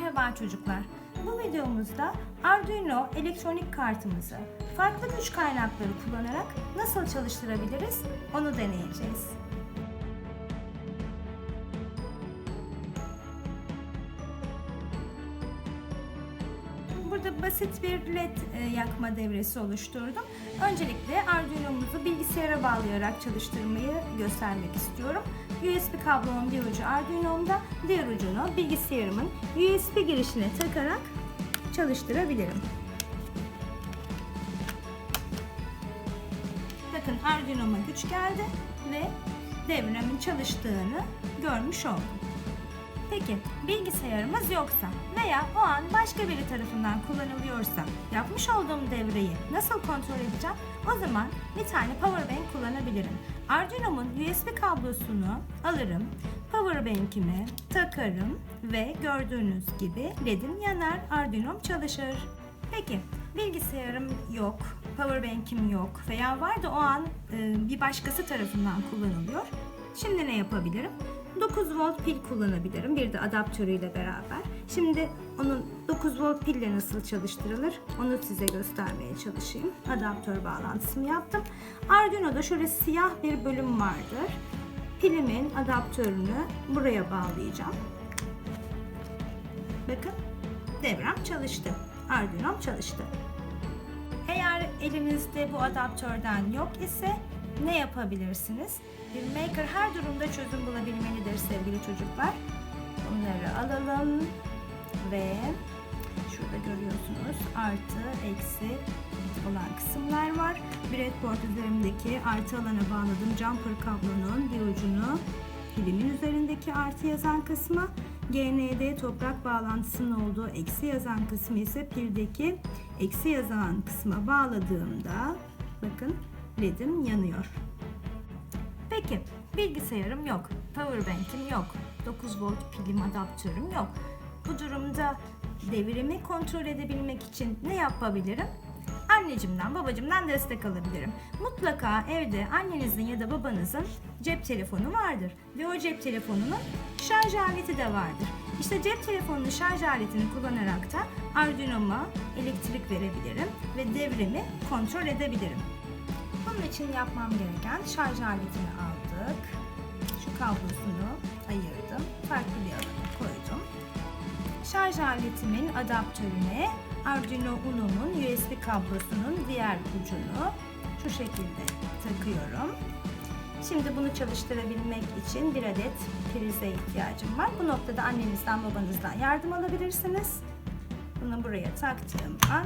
Merhaba çocuklar. Bu videomuzda Arduino elektronik kartımızı farklı güç kaynakları kullanarak nasıl çalıştırabiliriz onu deneyeceğiz. Burada basit bir led e, yakma devresi oluşturdum. Öncelikle Arduino'muzu bilgisayara bağlayarak çalıştırmayı göstermek istiyorum. USB kablonun bir ucu Arduino'mda, diğer ucunu bilgisayarımın USB girişine takarak çalıştırabilirim. Bakın Arduino'ma güç geldi ve devremin çalıştığını görmüş oldum. Peki bilgisayarımız yoksa veya o an başka biri tarafından kullanılıyorsa yapmış olduğum devreyi nasıl kontrol edeceğim? O zaman bir tane power bank kullanabilirim. Arduino'mun USB kablosunu alırım, power bank'imi takarım ve gördüğünüz gibi ledim yanar, Arduino'm çalışır. Peki bilgisayarım yok, power bank'im yok veya var da o an bir başkası tarafından kullanılıyor. Şimdi ne yapabilirim? 9 volt pil kullanabilirim. Bir de adaptörüyle beraber. Şimdi onun 9 volt pille nasıl çalıştırılır onu size göstermeye çalışayım. Adaptör bağlantısını yaptım. Arduino'da şöyle siyah bir bölüm vardır. Pilimin adaptörünü buraya bağlayacağım. Bakın devrem çalıştı. Arduino'm çalıştı. Eğer elinizde bu adaptörden yok ise ne yapabilirsiniz? Bir maker her durumda çözüm bulabilmelidir sevgili çocuklar. Bunları alalım ve şurada görüyorsunuz artı eksi olan kısımlar var. Breadboard üzerimdeki artı alana bağladığım jumper kablonun bir ucunu pilimin üzerindeki artı yazan kısma GND toprak bağlantısının olduğu eksi yazan kısmı ise pildeki eksi yazan kısma bağladığımda bakın ledim yanıyor. Peki bilgisayarım yok, power bank'im yok, 9 volt pilim adaptörüm yok. Bu durumda devrimi kontrol edebilmek için ne yapabilirim? Annecimden, babacımdan destek alabilirim. Mutlaka evde annenizin ya da babanızın cep telefonu vardır ve o cep telefonunun şarj aleti de vardır. İşte cep telefonunun şarj aletini kullanarak da Arduino'ma elektrik verebilirim ve devrimi kontrol edebilirim. Bunun için yapmam gereken şarj aletini aldık. Şu kablosunu ayırdım. Farklı bir alana koydum. Şarj aletimin adaptörüne Arduino Uno'nun USB kablosunun diğer ucunu şu şekilde takıyorum. Şimdi bunu çalıştırabilmek için bir adet prize ihtiyacım var. Bu noktada annenizden babanızdan yardım alabilirsiniz. Bunu buraya taktığım an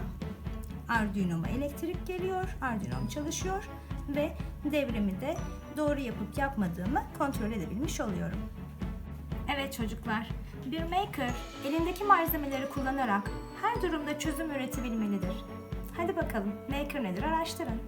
Arduino'ma elektrik geliyor, Arduino'm çalışıyor ve devrimi de doğru yapıp yapmadığımı kontrol edebilmiş oluyorum. Evet çocuklar, bir maker elindeki malzemeleri kullanarak her durumda çözüm üretebilmelidir. Hadi bakalım maker nedir araştırın.